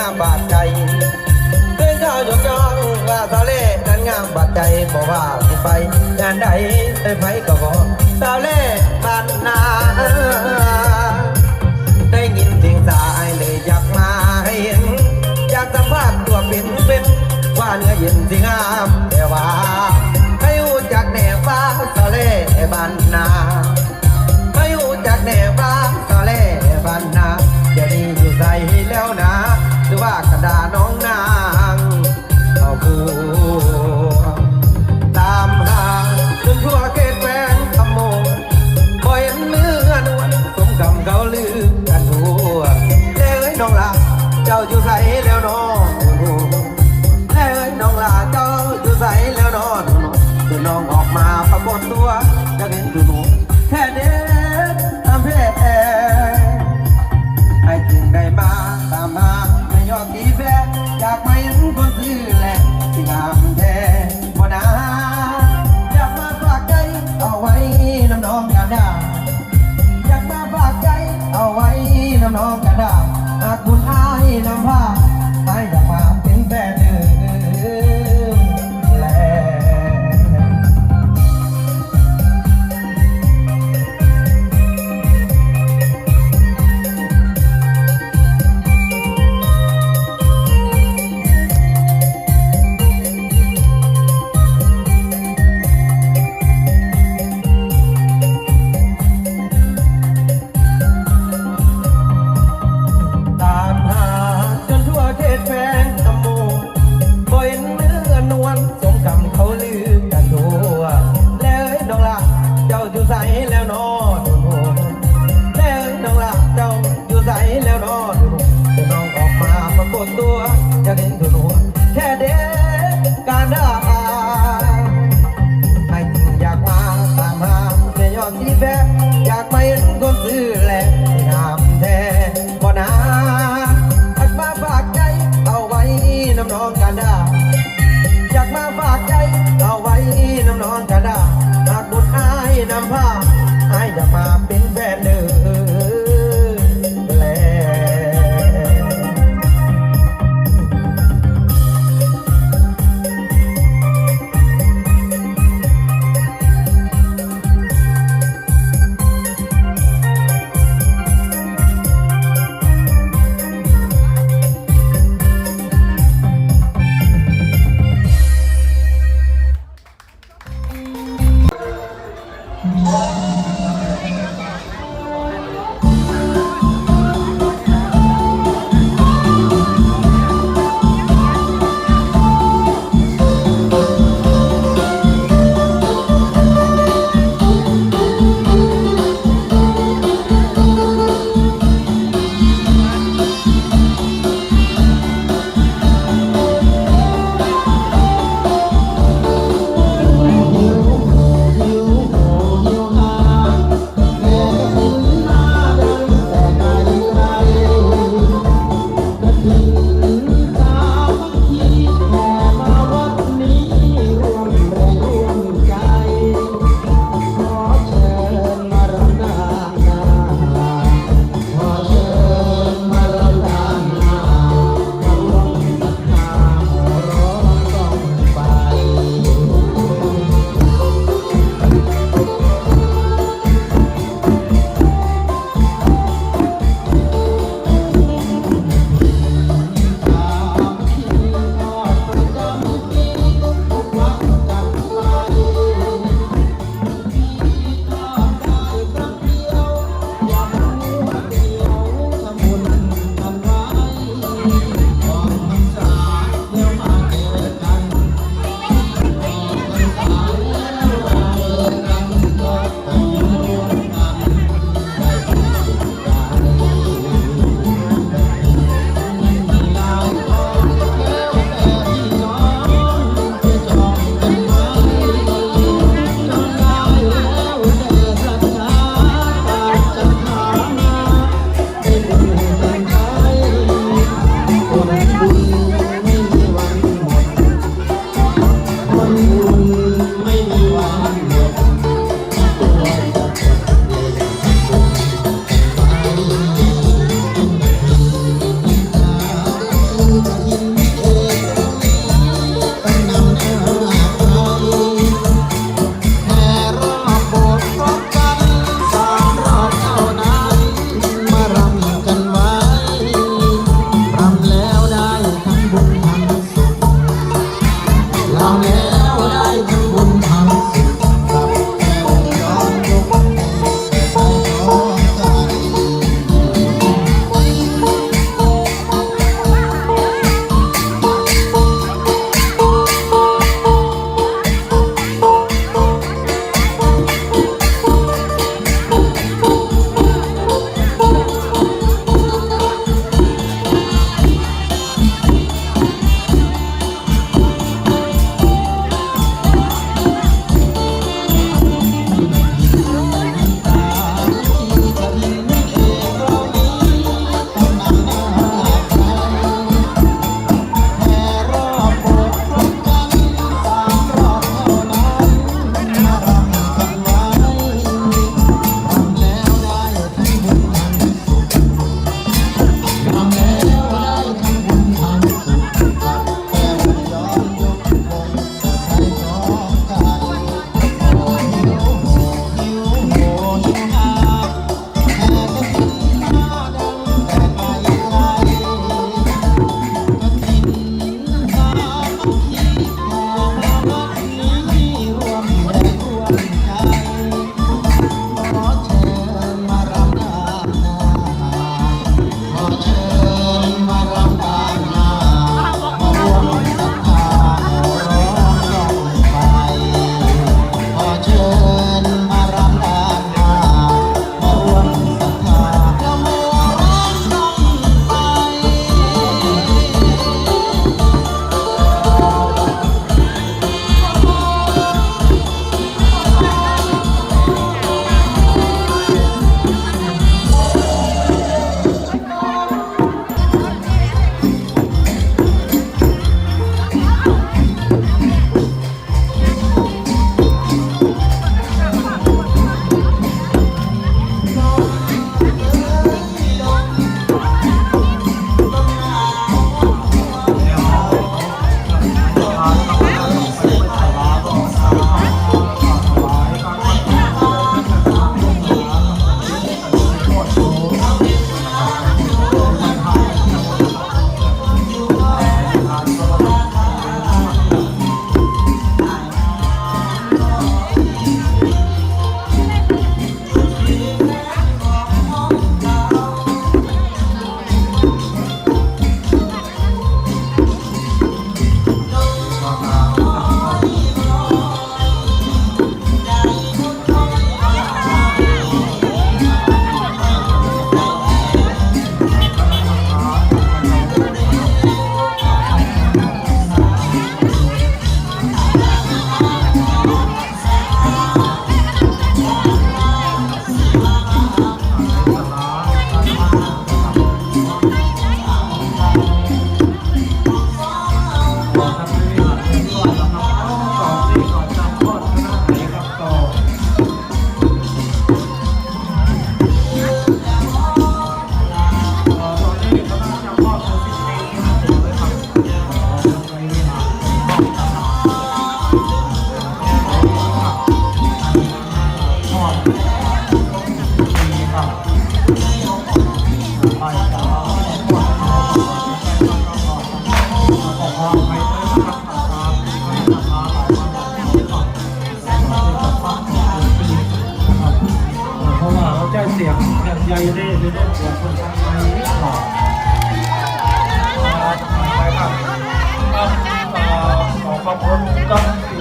งามบาดใจเคยเข้าจดจ้องว่าสาเล่นั้นงามบาดใจบอกว่าสิไปงานใดไปไปก็บอกสาเลบานนาได้ยินเสียงสายเลยอยากมาให้เห็น อยากสัมผัสตัวเป็นเป็นว่าเนื้อเย็นสิงามแต่ว่าให้อูจักแน่ฟ้าสาเลบานนา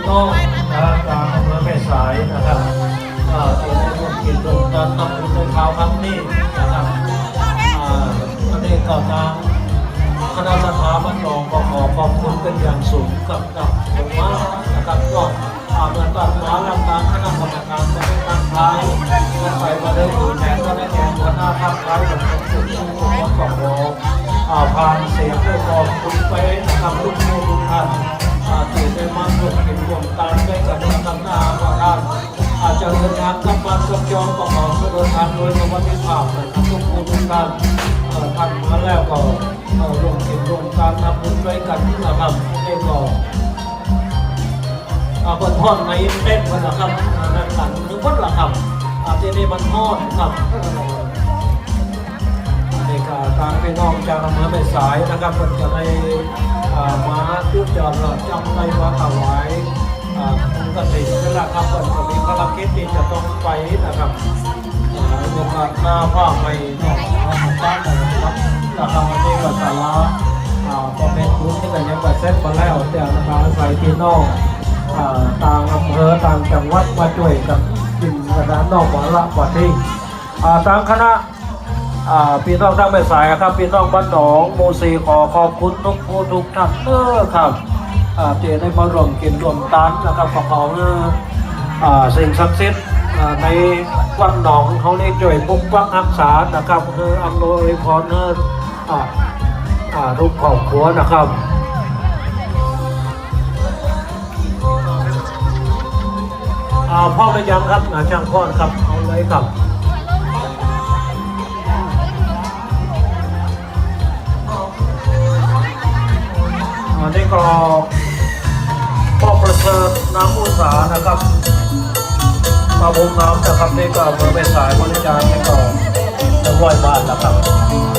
กับพี่น้องนะจากอำเภอแม่สายนะครับที่ได้ร่วมกิจร่วมกันทำบุญในคราวครั้งนี้นะครับอันนี้ก็ทางคณะสถาบันรองก็ขอขอบคุณเป็นอย่างสูงกับกับผมว่านะครับก็อาเมื่อตัดมาลำตามคณะกรรมการจะได้ตั้งท้ายก็ไปมาได้ดูแทนก็ได้แทนหัวหน้าภาคท้ายของผมสุดที่ผมก็ขออ่าผ่านเสียงด้วยขอบคุณไปนะครับทุกท่านทุกท่าน อาที่ได้มาร่วมกิจร่วมกันได้กับทางหน้าว่าท่านอาจจะเดินทางกลับบ้านกับจองประกอบเดินทางโดยสวัสดิภาพนะครับทุกคนทุกท่านเอ่อท่านมาแล้วก็เอ่อร่วมกิจร่วมการทำบุญด้วยกันนะครับให้ก่ออ่าเปิดทอดในเต้นมันะครับอ่านั่นหลังหรือวัดละครับอาที่นี่มันทอดครับในการทางพี่น้องจากอำเภอแม่สายนะครับมันจะได้ อ่ามาจุดจอดรถจำได้ว่าถวายอ่าคุณกตินั่นแหละครับมันจะมีภารกิจที่จะต้องไปนะครับอ่าโอกาสหน้าภาไม่ต้องเอาของบ้านนะครับนะครับวันนี้ก็สาระอ่าพอเป็นรุ่นที่ก็ยังก็เซ็ตมาแล้วแต่นะครับใส่พี่นองอ่าต่างอำเภอต่างจังหวัดมาช่วยกันกินกระดานนอกหวานละกว่าที่อ่าทางคณะ พี่น้องทั้งไม่สายครับพี่น้องบ้านหนองโมซีขอขอบคุณทุกผู้ทุกท่านเออครับอ่าที่ได้มาร่วมกินร่วมทานนะครับขอขอเอออ่าสิ่งศักดิ์สิทธิ์ในวัดหนองเขาเรียกช่วยปกปักรักษานะครับคืออำนวยพรเอออ่าอ่าทุกครอบครัวนะครับพ่อระยังครับช่างพ่อนครับเอาเลยครับ อันนี้ก็พ่อประเสริฐน้ำอุตสาหนะครับมาบุมน้ำนะครับนี่ก็เมื่อไปสายบริการนี่ก็จะร้อยบาทนะครับ